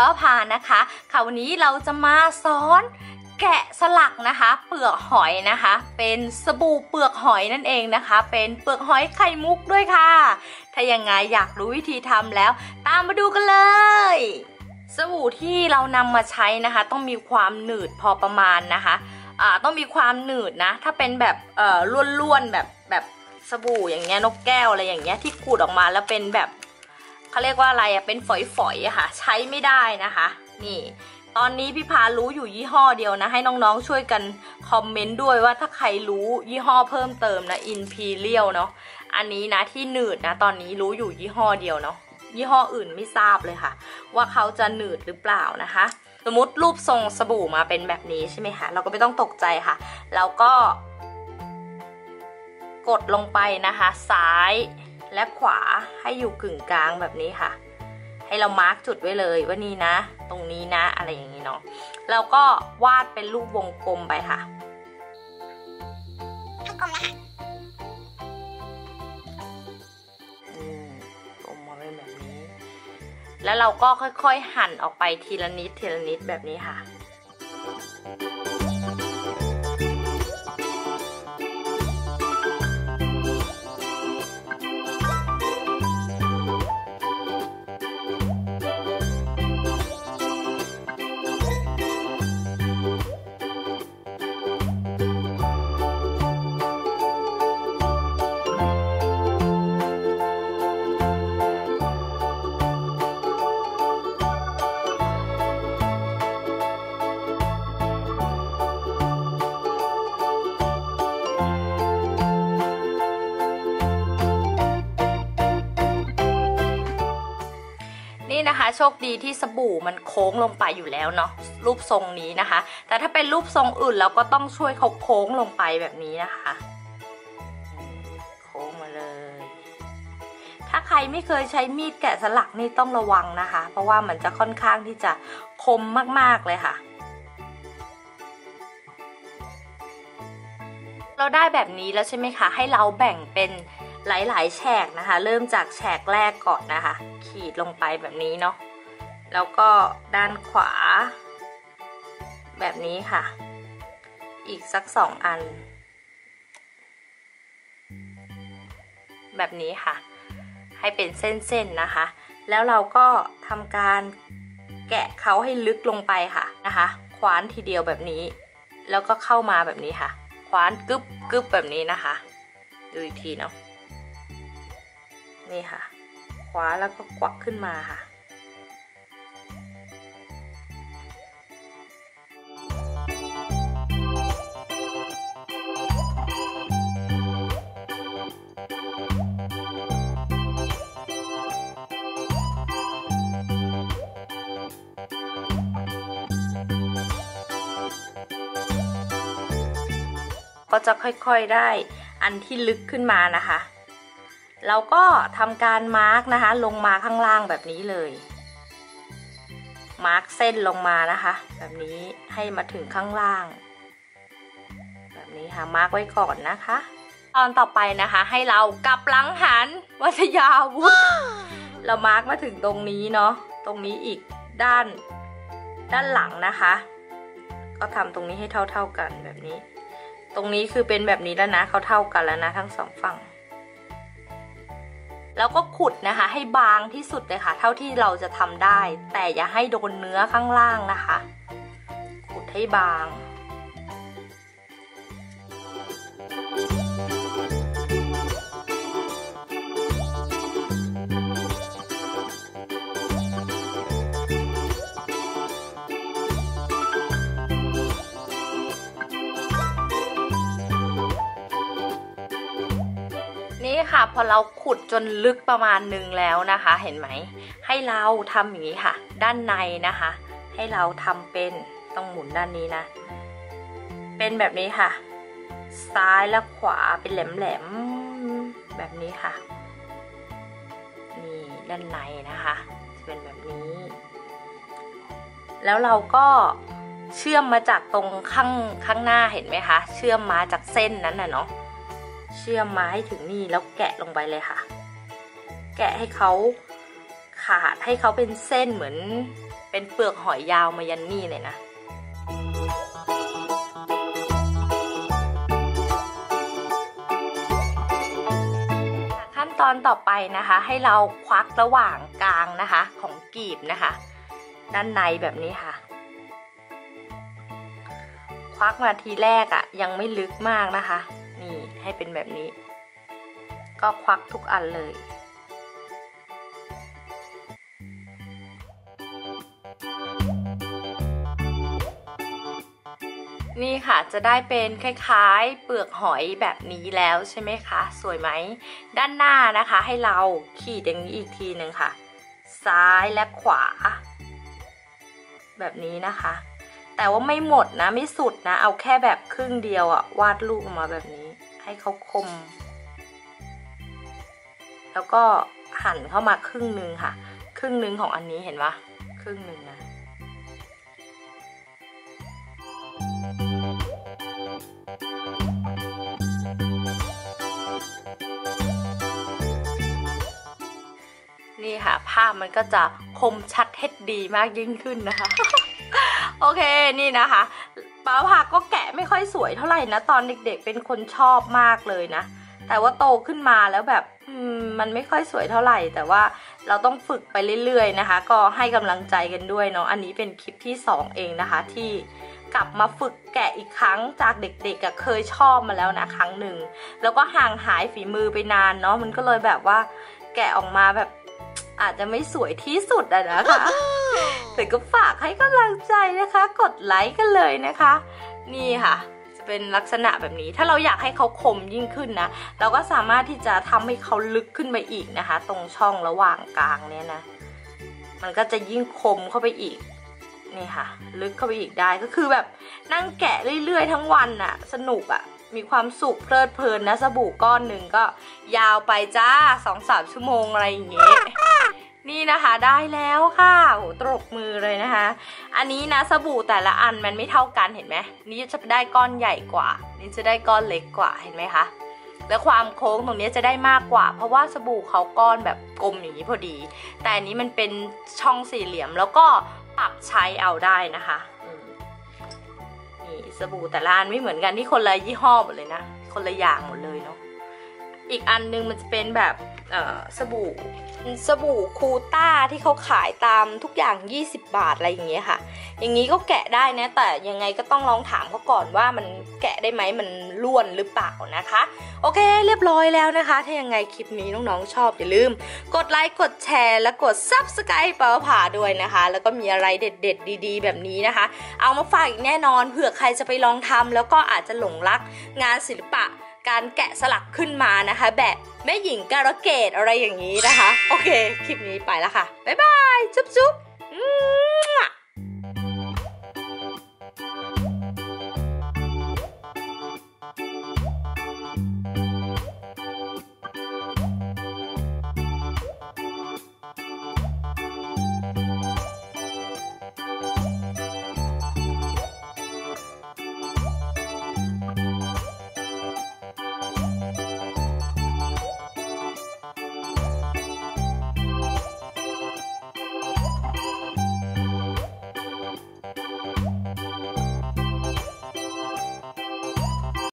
สดีค่ะปอพานะคะค่ะวันนี้เราจะมาสอนแกะสลักนะคะ เปลือกหอยนะคะ เป็นสบู่เปลือกหอยนั่นเองนะคะ เป็นเปลือกหอยไข่มุกด้วยค่ะ ถ้ายังไงอยากรู้วิธีทำแล้ว ตามมาดูกันเลยสบู่ที่เรานำมาใช้นะคะ ต้องมีความหนืดพอประมาณนะคะอ่าต้องมีความหนืดนะ ถ้าเป็นแบบเอ่อล้วนๆแบบแบบสบู่อย่างเงี้ยนกแก้วอะไรอย่างเงี้ยที่ขูดออกมาแล้วเป็นแบบ เขาเรียกว่าอะไรอะเป็นฝอยๆอะค่ะ ใช้ไม่ได้นะคะ นี่ ตอนนี้พี่พารู้อยู่ยี่ห้อเดียวนะ ให้น้องๆช่วยกันคอมเมนต์ด้วยว่าถ้าใครรู้ยี่ห้อเพิ่มเติมนะ Imperial เนาะอันนี้นะที่หนืดนะตอนนี้รู้อยู่ยี่ห้อเดียวเนาะยี่ห้ออื่นไม่ทราบเลยค่ะ ว่าเขาจะหนืดหรือเปล่านะคะ สมมติรูปทรงสบู่มาเป็นแบบนี้ใช่ไหมคะเราก็ไม่ต้องตกใจค่ะแล้วก็ กดลงไปนะคะ ซ้าย และขวาให้อยู่กึ่งกลางแบบนี้ค่ะ ให้เรามาร์กจุดไว้เลยว่านี่นะ ตรงนี้นะอะไรอย่างนี้เนาะแล้วก็วาดเป็นรูปวงกลมไปค่ะวงกลมนะคะอืมกลมมาเป็นแบบนี้ แล้วเราก็ค่อยๆหั่นออกไปทีละนิดทีละนิดแบบนี้ค่ะ โชคดีที่สบู่มันโค้งลงไปอยู่แล้วเนาะรูปทรงนี้นะคะ แต่ถ้าเป็นรูปทรงอื่นเราก็ต้องช่วยเขาโค้งลงไปแบบนี้นะคะ โค้งมาเลย ถ้าใครไม่เคยใช้มีดแกะสลักนี่ต้องระวังนะคะ เพราะว่ามันจะค่อนข้างที่จะคมมากๆเลยค่ะเราได้แบบนี้แล้วใช่ไหมคะ ให้เราแบ่งเป็น หลายๆแฉกนะคะ เริ่มจากแฉกแรกก่อนนะคะ ขีดลงไปแบบนี้เนาะแล้วก็ด้านขวา แบบนี้ค่ะ อีกสักสองอัน แบบนี้ค่ะ ให้เป็นเส้นๆนะคะ แล้วเราก็ทำการแกะเขาให้ลึกลงไปค่ะนะคะคว้านทีเดียวแบบนี้ แล้วก็เข้ามาแบบนี้ค่ะ คว้านกึบกึบแบบนี้นะคะ ดูอีกทีเนาะ นี่ค่ะคว้าแล้วก็กวักขึ้นมาค่ะ ก็จะค่อยๆได้อันที่ลึกขึ้นมานะคะ เราก็ทำการมาร์กนะคะ ลงมาข้างล่างแบบนี้เลย มาร์กเส้นลงมานะคะ แบบนี้ให้มาถึงข้างล่าง แบบนี้ค่ะมาร์กไว้ก่อนนะคะ ตอนต่อไปนะคะ ให้เรากลับหลังหันวัทยาวุธ เรามาร์กมาถึงตรงนี้เนาะตรงนี้อีกด้าน ด้านหลังนะคะ ก็ทำตรงนี้ให้เท่า ๆกันแบบนี้ ตรงนี้คือเป็นแบบนี้แล้วนะเขาเท่ากันแล้วนะทั้งสองฝั่ง แล้วก็ขุดนะคะ ให้บางที่สุดเลยค่ะ เท่าที่เราจะทำได้ แต่อย่าให้โดนเนื้อข้างล่างนะคะ ขุดให้บาง ค่ะ พอเราขุดจนลึกประมาณหนึ่งแล้วนะคะ เห็นไหม ให้เราทำอย่างนี้ค่ะ ด้านในนะคะ ให้เราทำเป็นต้องหมุนด้านนี้นะ เป็นแบบนี้ค่ะ ซ้ายและขวาเป็นแหลมๆแบบนี้ค่ะ นี่ด้านในนะคะจะเป็นแบบนี้ แล้วเราก็เชื่อมมาจากตรงข้างข้างหน้าเห็นไหมคะ เชื่อมมาจากเส้นนั้นน่ะเนาะ เชื่อมมาให้ถึงนี่แล้วแกะลงไปเลยค่ะ แกะให้เขาขาดให้เขาเป็นเส้นเหมือนเป็นเปลือกหอยยาวมายันนี่เลยนะขั้นตอนต่อไปนะคะ ให้เราควักระหว่างกลางนะคะของกีบนะคะ ด้านในแบบนี้ค่ะ ควักมาทีแรกอะ่ะยังไม่ลึกมากนะคะ ให้เป็นแบบนี้ ก็ควักทุกอันเลย นี่ค่ะจะได้เป็นคล้ายๆ เปลือกหอยแบบนี้แล้วใช่ไหมคะ สวยไหม ด้านหน้านะคะให้เราขีดอย่างนี้อีกทีหนึ่งค่ะ ซ้ายและขวา แบบนี้นะคะแต่ว่าไม่หมดนะไม่สุดนะ เอาแค่แบบครึ่งเดียวอะวาดรูปออกมาแบบนี้ ให้เขาคม แล้วก็หั่นเข้ามาครึ่งหนึ่งค่ะ ครึ่งหนึ่งของอันนี้เห็นปะครึ่งหนึ่งนะนี่ค่ะ ภาพมันก็จะคมชัดเฮ็ดดีมากยิ่งขึ้นนะคะ โอเคนี่นะคะ ป้าผาก็แกะไม่ค่อยสวยเท่าไหร่นะตอนเด็กๆเป็นคนชอบมากเลยนะ แต่ว่าโตขึ้นมาแล้วแบบมันไม่ค่อยสวยเท่าไหร่ แต่ว่าเราต้องฝึกไปเรื่อยๆนะคะ ก็ให้กำลังใจกันด้วยเนาะอันนี้เป็นคลิปที่ 2 เองนะคะที่กลับมาฝึกแกะอีกครั้งจากเด็กๆเคยชอบมาแล้วนะครั้งหนึ่งแล้วก็ห่างหายฝีมือไปนานเนาะมันก็เลยแบบว่าแกะออกมาแบบ อาจจะไม่สวยที่สุดอะนะคะ แต่ก็ฝากให้กำลังใจนะคะ กดไลค์กันเลยนะคะ นี่ค่ะ จะเป็นลักษณะแบบนี้ ถ้าเราอยากให้เขาคมยิ่งขึ้นนะ เราก็สามารถที่จะทำให้เขาลึกขึ้นไปอีกนะคะ ตรงช่องระหว่างกลางเนี่ยนะ มันก็จะยิ่งคมเข้าไปอีกนี่ค่ะ ลึกเข้าไปอีกได้ก็คือแบบนั่งแกะเรื่อยๆ ทั้งวันน่ะ สนุกอะ่ะ มีความสุขเพลิดเพลินนะสบู่ก้อนหนึ่งก็ยาวไปจ้าสองสามชั่วโมงอะไรอย่างเงี้ย นี่นะคะได้แล้วค่ะโหตรบมือเลยนะคะ อันนี้นะสบู่แต่ละอันมันไม่เท่ากันเห็นไหมนี่จะได้ก้อนใหญ่กว่า นี่จะได้ก้อนเล็กกว่าเห็นไหมคะและความโค้งตรงนี้จะได้มากกว่า เพราะว่าสบู่เขาก้อนแบบกลมอย่างนี้พอดี แต่อันนี้มันเป็นช่องสี่เหลี่ยมแล้วก็ปรับใช้เอาได้นะคะนี่สบู่แต่ละอันไม่เหมือนกันที่คนละยี่ห้อหมดเลยนะคนละอย่างหมดเลยเนาะอีกอันนึงมันจะเป็นแบบ สบู่สบู่คูต้าที่เขาขายตามทุกอย่าง 20 บาทอะไรอย่างเงี้ยค่ะ อย่างนี้ก็แกะได้นะ แต่ยังไงก็ต้องลองถามเขาก่อนว่ามันแกะได้ไหมมันล้วนหรือเปล่านะคะ โอเคเรียบร้อยแล้วนะคะ ถ้ายังไงคลิปนี้น้องๆชอบอย่าลืม กดไลค์กดแชร์และกด Subscribe เปาผ่าด้วยนะคะ แล้วก็มีอะไรเด็ด ๆ ดีๆ แบบนี้นะคะ เอามาฝากอีกแน่นอนเผื่อใครจะไปลองทำแล้วก็อาจจะหลงรักงานศิลปะการแกะสลักขึ้นมานะคะ แบบ แม่หญิงการะเกดอะไรอย่างนี้นะคะ โอเค คลิปนี้ไปแล้วค่ะ บ๊ายบาย จุ๊บจุ๊บ